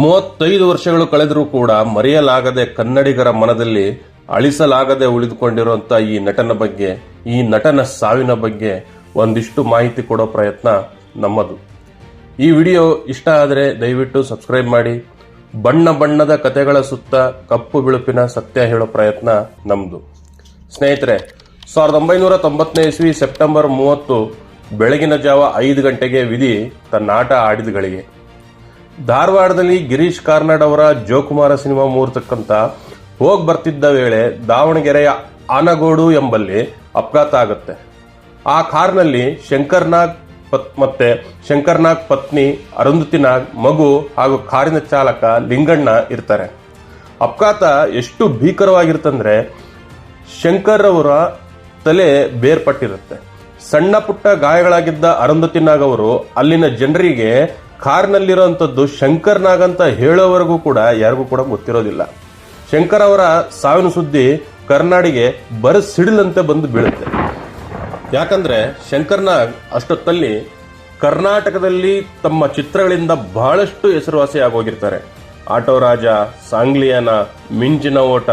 ಮೂವತ್ತೈದು ವರ್ಷಗಳು ಕಳೆದರೂ ಕೂಡ ಮರೆಯಲಾಗದೆ ಕನ್ನಡಿಗರ ಮನದಲ್ಲಿ ಅಳಿಸಲಾಗದೆ ಉಳಿದುಕೊಂಡಿರುವಂತ ಈ ನಟನ ಬಗ್ಗೆ, ಈ ನಟನ ಸಾವಿನ ಬಗ್ಗೆ ಒಂದಿಷ್ಟು ಮಾಹಿತಿ ಕೊಡೋ ಪ್ರಯತ್ನ ನಮ್ಮದು. ಈ ವಿಡಿಯೋ ಇಷ್ಟ ಆದರೆ ದಯವಿಟ್ಟು ಸಬ್ಸ್ಕ್ರೈಬ್ ಮಾಡಿ. ಬಣ್ಣ ಬಣ್ಣದ ಕತೆಗಳ ಸುತ್ತ ಕಪ್ಪು ಬಿಳುಪಿನ ಸತ್ಯ ಹೇಳೋ ಪ್ರಯತ್ನ ನಮ್ಮದು ಸ್ನೇಹಿತರೆ, ಸಾವಿರದ ಒಂಬೈನೂರ ತೊಂಬತ್ತನೇ ಇಸ್ವಿ ಸೆಪ್ಟೆಂಬರ್ ಮೂವತ್ತು, ಬೆಳಗಿನ ಜಾವ ಐದು ಗಂಟೆಗೆ ವಿಧಿ ತನ್ನ ಆಟ ಆಡಿದ ಗಳಿಗೆ. ಧಾರವಾಡದಲ್ಲಿ ಗಿರೀಶ್ ಕಾರ್ನಾಡ್ ಅವರ ಜೋಕುಮಾರ ಸಿನಿಮಾ ಮೂರ್ತಕ್ಕಂಥ ಹೋಗಿ ಬರ್ತಿದ್ದ ವೇಳೆ ದಾವಣಗೆರೆಯ ಆನಗೋಡು ಎಂಬಲ್ಲಿ ಅಪಘಾತ ಆಗುತ್ತೆ. ಆ ಕಾರ್ನಲ್ಲಿ ಶಂಕರ್ನಾಗ್ ಪತ್ ಮತ್ತೆ ಶಂಕರ್ನಾಗ್ ಪತ್ನಿ ಅರುಂಧತಿ ನಾಗ್ ಮಗು ಹಾಗೂ ಕಾರಿನ ಚಾಲಕ ಲಿಂಗಣ್ಣ ಇರ್ತಾರೆ. ಅಪಘಾತ ಎಷ್ಟು ಭೀಕರವಾಗಿರುತ್ತಂದ್ರೆ ಶಂಕರ್ ಅವರ ತಲೆ ಬೇರ್ಪಟ್ಟಿರುತ್ತೆ. ಸಣ್ಣ ಪುಟ್ಟ ಗಾಯಗಳಾಗಿದ್ದ ಅರುಂಧತಿ ನಾಗ್ ಅವರು ಅಲ್ಲಿನ ಜನರಿಗೆ ಕಾರ್ನಲ್ಲಿರುವಂಥದ್ದು ಶಂಕರ್ ಅಂತ ಹೇಳೋವರೆಗೂ ಕೂಡ ಯಾರಿಗೂ ಕೂಡ ಗೊತ್ತಿರೋದಿಲ್ಲ. ಶಂಕರ್ ಅವರ ಸಾವಿನ ಸುದ್ದಿ ಕರ್ನಾಡಿಗೆ ಬಂದು ಬೀಳುತ್ತೆ. ಯಾಕಂದ್ರೆ ಶಂಕರ್ ನಾಗ್ ಅಷ್ಟೊತ್ತಲ್ಲಿ ಕರ್ನಾಟಕದಲ್ಲಿ ತಮ್ಮ ಚಿತ್ರಗಳಿಂದ ಬಹಳಷ್ಟು ಹೆಸರುವಾಸಿ ಆಗೋಗಿರ್ತಾರೆ. ಆಟೋ ರಾಜ, ಸಾಂಗ್ಲಿಯಾನ, ಮಿಂಚಿನ ಓಟ,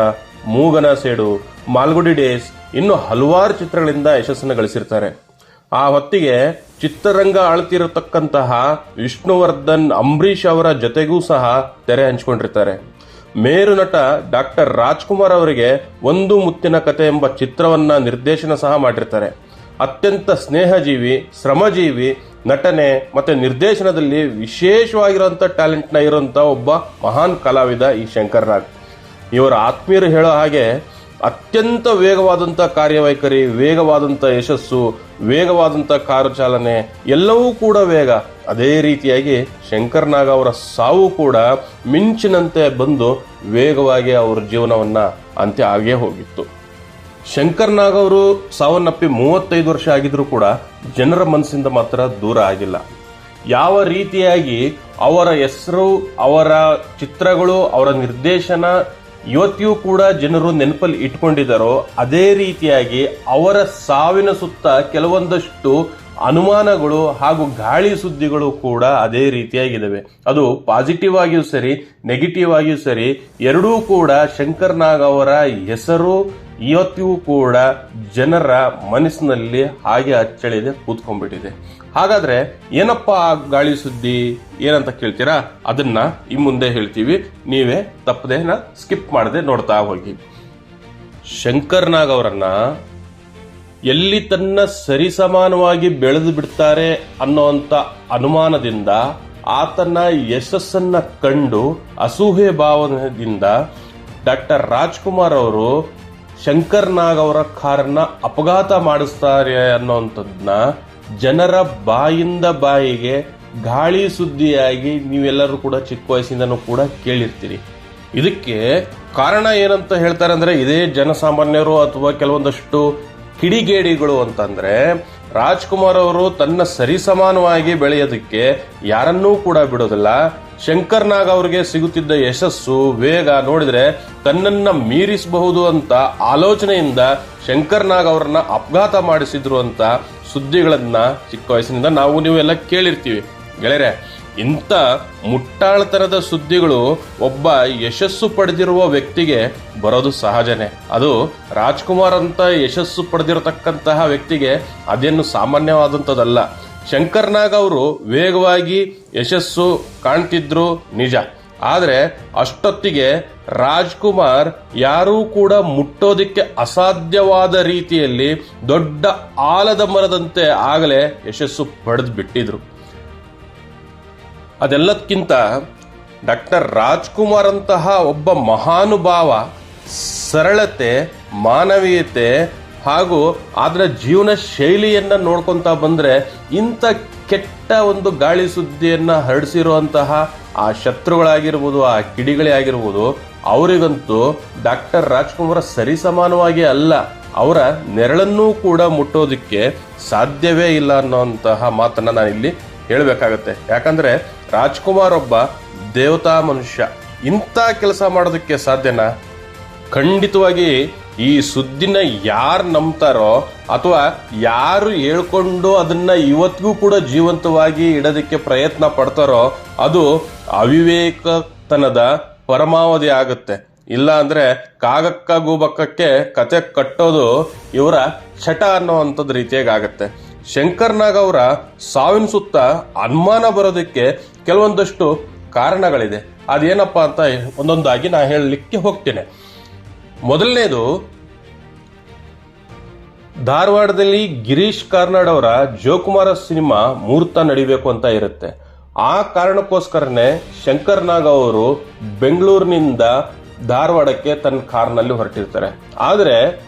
ಮೂಗನ ಸೇಡು, ಮಾಲ್ಗುಡಿ ಡೇಸ್, ಇನ್ನು ಹಲವಾರು ಚಿತ್ರಗಳಿಂದ ಯಶಸ್ಸನ್ನು ಗಳಿಸಿರ್ತಾರೆ. ಆ ಹೊತ್ತಿಗೆ ಚಿತ್ರರಂಗ ಆಳ್ತಿರತಕ್ಕಂತಹ ವಿಷ್ಣುವರ್ಧನ್ ಅಂಬರೀಷ್ ಅವರ ಜೊತೆಗೂ ಸಹ ತೆರೆ ಹಂಚಿಕೊಂಡಿರ್ತಾರೆ. ಮೇರು ನಟ ಡಾಕ್ಟರ್ ರಾಜ್ಕುಮಾರ್ ಅವರಿಗೆ ಒಂದು ಮುತ್ತಿನ ಕತೆ ಎಂಬ ಚಿತ್ರವನ್ನ ನಿರ್ದೇಶನ ಸಹ ಮಾಡಿರ್ತಾರೆ. ಅತ್ಯಂತ ಸ್ನೇಹಜೀವಿ, ಶ್ರಮಜೀವಿ ನಟನೆ ಮತ್ತೆ ನಿರ್ದೇಶನದಲ್ಲಿ ವಿಶೇಷವಾಗಿರುವಂಥ ಟ್ಯಾಲೆಂಟ್ನ ಇರುವಂತ ಒಬ್ಬ ಮಹಾನ್ ಕಲಾವಿದ ಈ ಶಂಕರ್ ರಾಗ್ ಇವರ ಆತ್ಮೀಯರು ಹೇಳೋ ಹಾಗೆ ಅತ್ಯಂತ ವೇಗವಾದಂಥ ಕಾರ್ಯವೈಖರಿ ವೇಗವಾದಂಥ ಯಶಸ್ಸು ವೇಗವಾದಂಥ ಕಾರು ಚಾಲನೆ, ಎಲ್ಲವೂ ಕೂಡ ವೇಗ. ಅದೇ ರೀತಿಯಾಗಿ ಶಂಕರ್ ನಾಗ್ ಅವರ ಸಾವು ಕೂಡ ಮಿಂಚಿನಂತೆ ಬಂದು ವೇಗವಾಗಿ ಅವರ ಜೀವನವನ್ನ ಅಂತ್ಯ ಆಗೇ ಹೋಗಿತ್ತು. ಶಂಕರ್ ನಾಗ್ ಅವರು ಸಾವನ್ನಪ್ಪಿ ಮೂವತ್ತೈದು ವರ್ಷ ಆಗಿದ್ರು ಕೂಡ ಜನರ ಮನಸ್ಸಿಂದ ಮಾತ್ರ ದೂರ ಆಗಿಲ್ಲ. ಯಾವ ರೀತಿಯಾಗಿ ಅವರ ಹೆಸರು, ಅವರ ಚಿತ್ರಗಳು, ಅವರ ನಿರ್ದೇಶನ ಇವತ್ತಿಯೂ ಕೂಡ ಜನರು ನೆನಪಲ್ಲಿ ಇಟ್ಕೊಂಡಿದ್ದಾರೋ, ಅದೇ ರೀತಿಯಾಗಿ ಅವರ ಸಾವಿನ ಸುತ್ತ ಕೆಲವೊಂದಷ್ಟು ಅನುಮಾನಗಳು ಹಾಗೂ ಗಾಳಿ ಸುದ್ದಿಗಳು ಕೂಡ ಅದೇ ರೀತಿಯಾಗಿದ್ದಾವೆ. ಅದು ಪಾಸಿಟಿವ್ ಆಗಿಯೂ ಸರಿ ನೆಗೆಟಿವ್ ಆಗಿಯೂ ಸರಿ, ಎರಡೂ ಕೂಡ ಶಂಕರ್ ನಾಗ್ ಅವರ ಹೆಸರು ಇವತ್ತಿಗೂ ಕೂಡ ಜನರ ಮನಸ್ಸಿನಲ್ಲಿ ಹಾಗೆ ಅಚ್ಚಳಿದೆ ಕೂತ್ಕೊಂಡ್ಬಿಟ್ಟಿದೆ. ಹಾಗಾದ್ರೆ ಏನಪ್ಪ ಗಾಳಿ ಸುದ್ದಿ? ಏನಂತ ಕೇಳ್ತೀರಾ? ಅದನ್ನ ಈ ಮುಂದೆ ಹೇಳ್ತೀವಿ. ನೀವೇ ತಪ್ಪದೇನ ಸ್ಕಿಪ್ ಮಾಡದೆ ನೋಡ್ತಾ ಹೋಗಿ. ಶಂಕರ್ ನಾಗ್ ಅವರನ್ನ ಎಲ್ಲಿ ತನ್ನ ಸರಿಸಮಾನವಾಗಿ ಬೆಳೆದು ಬಿಡ್ತಾರೆ ಅನ್ನೋಂಥ ಅನುಮಾನದಿಂದ ಆತನ ಯಶಸ್ಸನ್ನ ಕಂಡು ಅಸೂಹೆ ಭಾವನೆಯಿಂದ ಡಾಕ್ಟರ್ ರಾಜ್ಕುಮಾರ್ ಅವರು ಶಂಕರ್ ನಾಗ್ ಅವರ ಕಾರನ್ನ ಅಪಘಾತ ಮಾಡಿಸ್ತಾರೆ ಅನ್ನೋಂಥದ್ದನ್ನ ಜನರ ಬಾಯಿಂದ ಬಾಯಿಗೆ ಗಾಳಿ ಸುದ್ದಿಯಾಗಿ ನೀವೆಲ್ಲರೂ ಕೂಡ ಚಿಕ್ಕ ವಯಸ್ಸಿಂದನೂ ಕೂಡ ಕೇಳಿರ್ತೀರಿ. ಇದಕ್ಕೆ ಕಾರಣ ಏನಂತ ಹೇಳ್ತಾರೆ ಅಂದ್ರೆ ಇದೇ ಜನಸಾಮಾನ್ಯರು ಅಥವಾ ಕೆಲವೊಂದಷ್ಟು ಕಿಡಿಗೇಡಿಗಳು ಅಂತಂದ್ರೆ ರಾಜ್ಕುಮಾರ್ ಅವರು ತನ್ನ ಸರಿಸಮಾನವಾಗಿ ಬೆಳೆಯೋದಕ್ಕೆ ಯಾರನ್ನೂ ಕೂಡ ಬಿಡೋದಿಲ್ಲ. ಶಂಕರ್ ನಾಗ್ ಅವರಿಗೆ ಸಿಗುತ್ತಿದ್ದ ಯಶಸ್ಸು ವೇಗ ನೋಡಿದ್ರೆ ತನ್ನನ್ನ ಮೀರಿಸಬಹುದು ಅಂತ ಆಲೋಚನೆಯಿಂದ ಶಂಕರ್ ನಾಗ್ ಅವರನ್ನ ಅಪಘಾತ ಮಾಡಿಸಿದ್ರು ಅಂತ ಸುದ್ದಿಗಳನ್ನ ಚಿಕ್ಕ ವಯಸ್ಸಿನಿಂದ ನಾವು ನೀವೆಲ್ಲ ಕೇಳಿರ್ತೀವಿ. ಗೆಳೆಯರೆ ಇಂಥ ಮುಟ್ಟಾಳ್ತನದ ಸುದ್ದಿಗಳು ಒಬ್ಬ ಯಶಸ್ಸು ಪಡೆದಿರುವ ವ್ಯಕ್ತಿಗೆ ಬರೋದು ಸಹಜನೇ. ಅದು ರಾಜ್ಕುಮಾರ್ ಅಂತ ಯಶಸ್ಸು ಪಡೆದಿರತಕ್ಕಂತಹ ವ್ಯಕ್ತಿಗೆ ಅದೇನು ಸಾಮಾನ್ಯವಾದಂಥದ್ದಲ್ಲ. ಶಂಕರ್ನಾಗ್ ಅವರು ವೇಗವಾಗಿ ಯಶಸ್ಸು ಕಾಣ್ತಿದ್ರು ನಿಜ. ಆದರೆ ಅಷ್ಟೊತ್ತಿಗೆ ರಾಜ್ಕುಮಾರ್ ಯಾರೂ ಕೂಡ ಮುಟ್ಟೋದಿಕ್ಕೆ ಅಸಾಧ್ಯವಾದ ರೀತಿಯಲ್ಲಿ ದೊಡ್ಡ ಆಲದ ಮರದಂತೆ ಆಗಲೇ ಯಶಸ್ಸು ಪಡೆದು ಬಿಟ್ಟಿದ್ರು ಅದೆಲ್ಲದಕ್ಕಿಂತ ಡಾಕ್ಟರ್ ರಾಜ್ಕುಮಾರ್ ಅಂತಹ ಒಬ್ಬ ಮಹಾನುಭಾವ, ಸರಳತೆ, ಮಾನವೀಯತೆ ಹಾಗೂ ಅದರ ಜೀವನ ಶೈಲಿಯನ್ನು ನೋಡ್ಕೊತಾ ಬಂದರೆ ಇಂಥ ಕೆಟ್ಟ ಒಂದು ಗಾಳಿ ಸುದ್ದಿಯನ್ನು ಹರಡಿಸಿರುವಂತಹ ಆ ಶತ್ರುಗಳಾಗಿರ್ಬೋದು, ಆ ಕಿಡಿಗಳೇ ಆಗಿರ್ಬೋದು, ಅವರಿಗಂತೂ ಡಾಕ್ಟರ್ ರಾಜ್ಕುಮಾರ್ ಸರಿಸಮಾನವಾಗಿ ಅಲ್ಲ. ಅವರ ನೆರಳನ್ನೂ ಕೂಡ ಮುಟ್ಟೋದಕ್ಕೆ ಸಾಧ್ಯವೇ ಇಲ್ಲ ಅನ್ನೋಂತಹ ಮಾತನ್ನು ನಾನು ಇಲ್ಲಿ ಹೇಳಬೇಕಾಗತ್ತೆ. ಯಾಕಂದ್ರೆ ರಾಜ್ಕುಮಾರ್ ಒಬ್ಬ ದೇವತಾ ಮನುಷ್ಯ. ಇಂಥ ಕೆಲಸ ಮಾಡೋದಕ್ಕೆ ಸಾಧ್ಯನಾ? ಖಂಡಿತವಾಗಿ ಈ ಸುದ್ದಿನ ಯಾರು ನಂಬ್ತಾರೋ ಅಥವಾ ಯಾರು ಹೇಳ್ಕೊಂಡು ಅದನ್ನ ಇವತ್ತಿಗೂ ಕೂಡ ಜೀವಂತವಾಗಿ ಇಡೋದಕ್ಕೆ ಪ್ರಯತ್ನ ಪಡ್ತಾರೋ ಅದು ಅವಿವೇಕತನದ ಪರಮಾವಧಿ ಆಗುತ್ತೆ. ಇಲ್ಲ ಅಂದ್ರೆ ಕಾಗಕ್ಕ ಗೂಬಕ್ಕಕ್ಕೆ ಕತೆ ಕಟ್ಟೋದು ಇವರ ಚಟ ಅನ್ನೋವಂಥದ್ದು ರೀತಿಯಾಗಿ ಆಗುತ್ತೆ. ಶಂಕರ್ ನಾಗ್ ಅವರ ಸಾವಿನ ಸುತ್ತ ಅನುಮಾನ ಬರೋದಕ್ಕೆ ಕೆಲವೊಂದಷ್ಟು ಕಾರಣಗಳಿದೆ. ಅದೇನಪ್ಪ ಅಂತ ಒಂದೊಂದಾಗಿ ನಾ ಹೇಳಲಿಕ್ಕೆ ಹೋಗ್ತೇನೆ. ಮೊದಲನೇದು, ಧಾರವಾಡದಲ್ಲಿ ಗಿರೀಶ್ ಕಾರ್ನಾಡ್ ಅವರ ಜೋಕುಮಾರ ಸಿನಿಮಾ ಮುಹೂರ್ತ ನಡಿಬೇಕು ಅಂತ ಇರುತ್ತೆ. ಆ ಕಾರಣಕ್ಕೋಸ್ಕರನೇ ಶಂಕರ್ ನಾಗ್ ಅವರು ಬೆಂಗಳೂರಿನಿಂದ ಧಾರವಾಡಕ್ಕೆ ತನ್ನ ಕಾರ್ನಲ್ಲಿ ಹೊರಟಿರ್ತಾರೆ. ಆದರೆ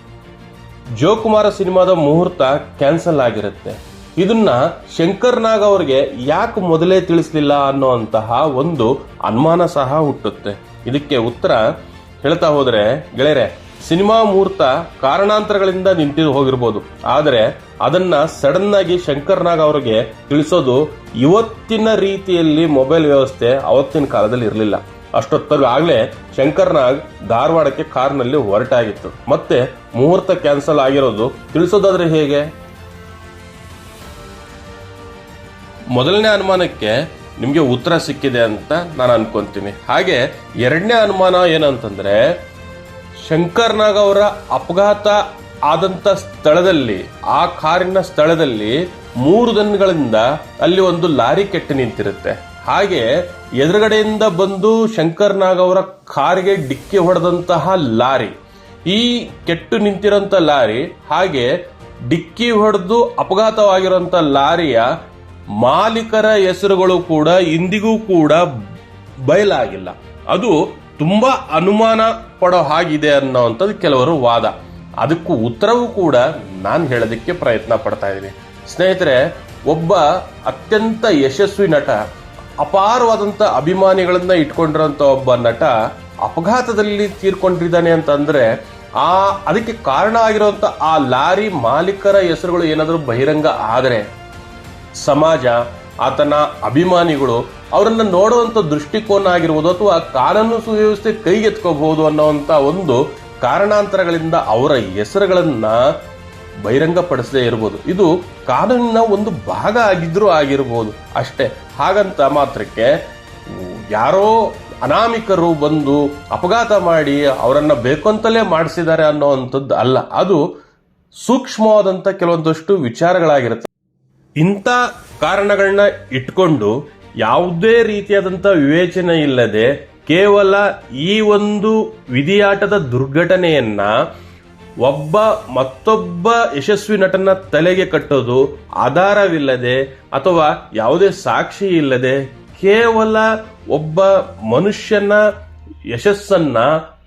ಜೋಕುಮಾರ ಸಿನಿಮಾದ ಮುಹೂರ್ತ ಕ್ಯಾನ್ಸಲ್ ಆಗಿರುತ್ತೆ. ಇದನ್ನ ಶಂಕರ್ ನಾಗ್ ಅವರಿಗೆ ಯಾಕೆ ಮೊದಲೇ ತಿಳಿಸ್ಲಿಲ್ಲ ಅನ್ನುವಂತಹ ಒಂದು ಅನುಮಾನ ಸಹ ಹುಟ್ಟುತ್ತೆ. ಇದಕ್ಕೆ ಉತ್ತರ ಹೇಳ್ತಾ ಹೋದ್ರೆ, ಗೆಳೆಯರೆ, ಸಿನಿಮಾ ಮುಹೂರ್ತ ಕಾರಣಾಂತರಗಳಿಂದ ನಿಂತು ಹೋಗಿರ್ಬೋದು. ಆದರೆ ಅದನ್ನ ಸಡನ್ ಆಗಿ ಶಂಕರ್ ನಾಗ್ ಅವರಿಗೆ ತಿಳಿಸೋದು ಇವತ್ತಿನ ರೀತಿಯಲ್ಲಿ ಮೊಬೈಲ್ ವ್ಯವಸ್ಥೆ ಅವತ್ತಿನ ಕಾಲದಲ್ಲಿ ಇರಲಿಲ್ಲ. ಅಷ್ಟೊತ್ತಲ್ಲಿ ಆಗ್ಲೇ ಶಂಕರ್ನಾಗ್ ಧಾರವಾಡಕ್ಕೆ ಕಾರ್ನಲ್ಲಿ ಹೊರಟಾಗಿತ್ತು. ಮತ್ತೆ ಮುಹೂರ್ತ ಕ್ಯಾನ್ಸಲ್ ಆಗಿರೋದು ತಿಳಿಸೋದಾದ್ರೆ ಹೇಗೆ? ಮೊದಲನೇ ಅನುಮಾನಕ್ಕೆ ನಿಮಗೆ ಉತ್ತರ ಸಿಕ್ಕಿದೆ ಅಂತ ನಾನು ಅನ್ಕೊಂತೀನಿ. ಹಾಗೆ ಎರಡನೇ ಅನುಮಾನ ಏನಂತಂದ್ರೆ, ಶಂಕರ್ನಾಗ್ ಅವರ ಅಪಘಾತ ಆದಂತ ಸ್ಥಳದಲ್ಲಿ, ಆ ಕಾರಿನ ಸ್ಥಳದಲ್ಲಿ ಮೂರು ದಿನಗಳಿಂದ ಅಲ್ಲಿ ಒಂದು ಲಾರಿ ಕೆಟ್ಟು ನಿಂತಿರುತ್ತೆ. ಹಾಗೆ ಎದುರುಗಡೆಯಿಂದ ಬಂದು ಶಂಕರ್ ನಾಗ್ ಅವರ ಕಾರಿಗೆ ಡಿಕ್ಕಿ ಹೊಡೆದಂತಹ ಲಾರಿ. ಈ ಕೆಟ್ಟು ನಿಂತಿರೋಂಥ ಲಾರಿ, ಹಾಗೆ ಡಿಕ್ಕಿ ಹೊಡೆದು ಅಪಘಾತವಾಗಿರುವಂತ ಲಾರಿಯ ಮಾಲೀಕರ ಹೆಸರುಗಳು ಕೂಡ ಇಂದಿಗೂ ಕೂಡ ಬಯಲಾಗಿಲ್ಲ. ಅದು ತುಂಬಾ ಅನುಮಾನ ಪಡೋ ಹಾಗಿದೆ ಅನ್ನೋವಂಥದ್ದು ಕೆಲವರು ವಾದ. ಅದಕ್ಕೂ ಉತ್ತರವೂ ಕೂಡ ನಾನು ಹೇಳೋದಕ್ಕೆ ಪ್ರಯತ್ನ ಪಡ್ತಾ ಇದ್ದೀನಿ. ಸ್ನೇಹಿತರೆ, ಒಬ್ಬ ಅತ್ಯಂತ ಯಶಸ್ವಿ ನಟ ಅಪಾರವಾದಂಥ ಅಭಿಮಾನಿಗಳನ್ನ ಇಟ್ಕೊಂಡಿರೋಂಥ ಒಬ್ಬ ನಟ ಅಪಘಾತದಲ್ಲಿ ತೀರ್ಕೊಂಡಿದ್ದಾನೆ ಅಂತಂದ್ರೆ, ಆ, ಅದಕ್ಕೆ ಕಾರಣ ಆಗಿರುವಂತ ಆ ಲಾರಿ ಮಾಲೀಕರ ಹೆಸರುಗಳು ಏನಾದರೂ ಬಹಿರಂಗ ಆದರೆ, ಸಮಾಜ, ಆತನ ಅಭಿಮಾನಿಗಳು ಅವರನ್ನು ನೋಡುವಂತ ದೃಷ್ಟಿಕೋನ ಆಗಿರ್ಬೋದು ಅಥವಾ ಕಾನೂನು ಸುವ್ಯವಸ್ಥೆ ಕೈಗೆತ್ಕೋಬಹುದು ಅನ್ನೋವಂಥ ಒಂದು ಕಾರಣಾಂತರಗಳಿಂದ ಅವರ ಹೆಸರುಗಳನ್ನ ಬಹಿರಂಗಪಡಿಸದೇ ಇರ್ಬೋದು. ಇದು ಕಾನೂನಿನ ಒಂದು ಭಾಗ ಆಗಿದ್ರೂ ಆಗಿರ್ಬೋದು. ಅಷ್ಟೇ. ಹಾಗಂತ ಮಾತ್ರಕ್ಕೆ ಯಾರೋ ಅನಾಮಿಕರು ಬಂದು ಅಪಘಾತ ಮಾಡಿ ಅವರನ್ನು ಬೇಕಂತಲೇ ಮಾಡಿಸಿದ್ದಾರೆ ಅನ್ನೋವಂಥದ್ದು ಅಲ್ಲ. ಅದು ಸೂಕ್ಷ್ಮವಾದಂತ ಕೆಲವೊಂದಷ್ಟು ವಿಚಾರಗಳಾಗಿರುತ್ತೆ. ಇಂಥ ಕಾರಣಗಳನ್ನ ಇಟ್ಕೊಂಡು ಯಾವುದೇ ರೀತಿಯಾದಂಥ ವಿವೇಚನೆ ಇಲ್ಲದೆ ಕೇವಲ ಈ ಒಂದು ವಿಧಿಯಾಟದ ದುರ್ಘಟನೆಯನ್ನ ಒಬ್ಬ ಮತ್ತೊಬ್ಬ ಯಶಸ್ವಿ ನಟನ ತಲೆಗೆ ಕಟ್ಟೋದು ಆಧಾರವಿಲ್ಲದೆ ಅಥವಾ ಯಾವುದೇ ಸಾಕ್ಷಿ ಇಲ್ಲದೆ ಕೇವಲ ಒಬ್ಬ ಮನುಷ್ಯನ ಯಶಸ್ಸನ್ನ,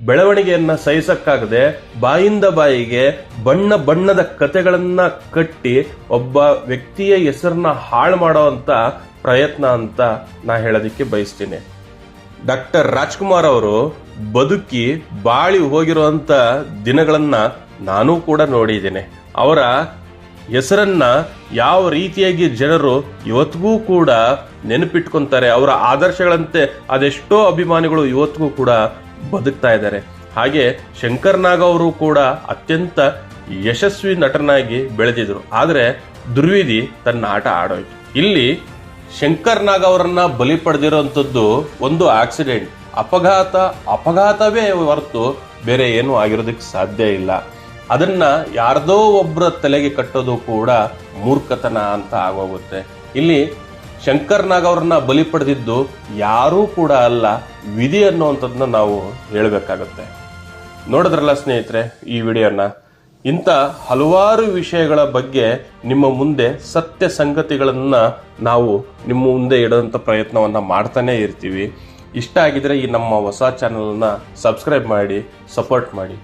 ಬೆಳವಣಿಗೆಯನ್ನ ಸಹಿಸಕ್ಕಾಗದೆ ಬಾಯಿಂದ ಬಾಯಿಗೆ ಬಣ್ಣ ಬಣ್ಣದ ಕತೆಗಳನ್ನ ಕಟ್ಟಿ ಒಬ್ಬ ವ್ಯಕ್ತಿಯ ಹೆಸರನ್ನ ಹಾಳು ಮಾಡುವಂತ ಪ್ರಯತ್ನ ಅಂತ ನಾ ಹೇಳೋದಿಕ್ಕೆ ಬಯಸ್ತೀನಿ. ಡಾಕ್ಟರ್ ರಾಜ್ಕುಮಾರ್ ಅವರು ಬದುಕಿ ಬಾಳಿ ಹೋಗಿರುವಂತ ದಿನಗಳನ್ನು ನಾನು ಕೂಡ ನೋಡಿದ್ದೇನೆ. ಅವರ ಹೆಸರನ್ನ ಯಾವ ರೀತಿಯಾಗಿ ಜನರು ಇವತ್ತಿಗೂ ಕೂಡ ನೆನಪಿಟ್ಕೊತಾರೆ, ಅವರ ಆದರ್ಶಗಳಂತೆ ಅದೆಷ್ಟೋ ಅಭಿಮಾನಿಗಳು ಇವತ್ತಿಗೂ ಕೂಡ ಬದುಕ್ತಾ ಇದ್ದಾರೆ. ಹಾಗೆ ಶಂಕರ್ ನಾಗ್ ಅವರು ಕೂಡ ಅತ್ಯಂತ ಯಶಸ್ವಿ ನಟನಾಗಿ ಬೆಳೆದಿದ್ರು. ಆದರೆ ದುರ್ವಿಧಿ ತನ್ನ ಆಟ ಆಡೋಯ್ತು. ಇಲ್ಲಿ ಶಂಕರ್ ನಾಗ್ ಅವರನ್ನ ಬಲಿ ಪಡೆದಿರುವಂತದ್ದು ಒಂದು ಆಕ್ಸಿಡೆಂಟ್. ಅಪಘಾತ, ಅಪಘಾತವೇ ಹೊರತು ಬೇರೆ ಏನೂ ಆಗಿರೋದಕ್ಕೆ ಸಾಧ್ಯ ಇಲ್ಲ. ಅದನ್ನ ಯಾರ್ದೋ ಒಬ್ಬರ ತಲೆಗೆ ಕಟ್ಟೋದು ಕೂಡ ಮೂರ್ಖತನ ಅಂತ ಆಗೋಗುತ್ತೆ. ಇಲ್ಲಿ ಶಂಕರ್ ನಾಗ್ ಅವ್ರನ್ನ ಬಲಿ ಪಡೆದಿದ್ದು ಯಾರೂ ಕೂಡ ಅಲ್ಲ, ವಿಧಿ ಅನ್ನುವಂಥದ್ದನ್ನ ನಾವು ಹೇಳಬೇಕಾಗತ್ತೆ. ನೋಡಿದ್ರಲ್ಲ ಸ್ನೇಹಿತರೆ ಈ ವಿಡಿಯೋನ? ಇಂಥ ಹಲವಾರು ವಿಷಯಗಳ ಬಗ್ಗೆ ನಿಮ್ಮ ಮುಂದೆ ಸತ್ಯ ಸಂಗತಿಗಳನ್ನು ನಾವು ನಿಮ್ಮ ಮುಂದೆ ಇಡೋಂಥ ಪ್ರಯತ್ನವನ್ನ ಮಾಡ್ತಾನೇ ಇರ್ತೀವಿ. ಇಷ್ಟ ಆಗಿದ್ರೆ ಈ ನಮ್ಮ ಹೊಸ ಚಾನಲ್ನ ಸಬ್ಸ್ಕ್ರೈಬ್ ಮಾಡಿ ಸಪೋರ್ಟ್ ಮಾಡಿ.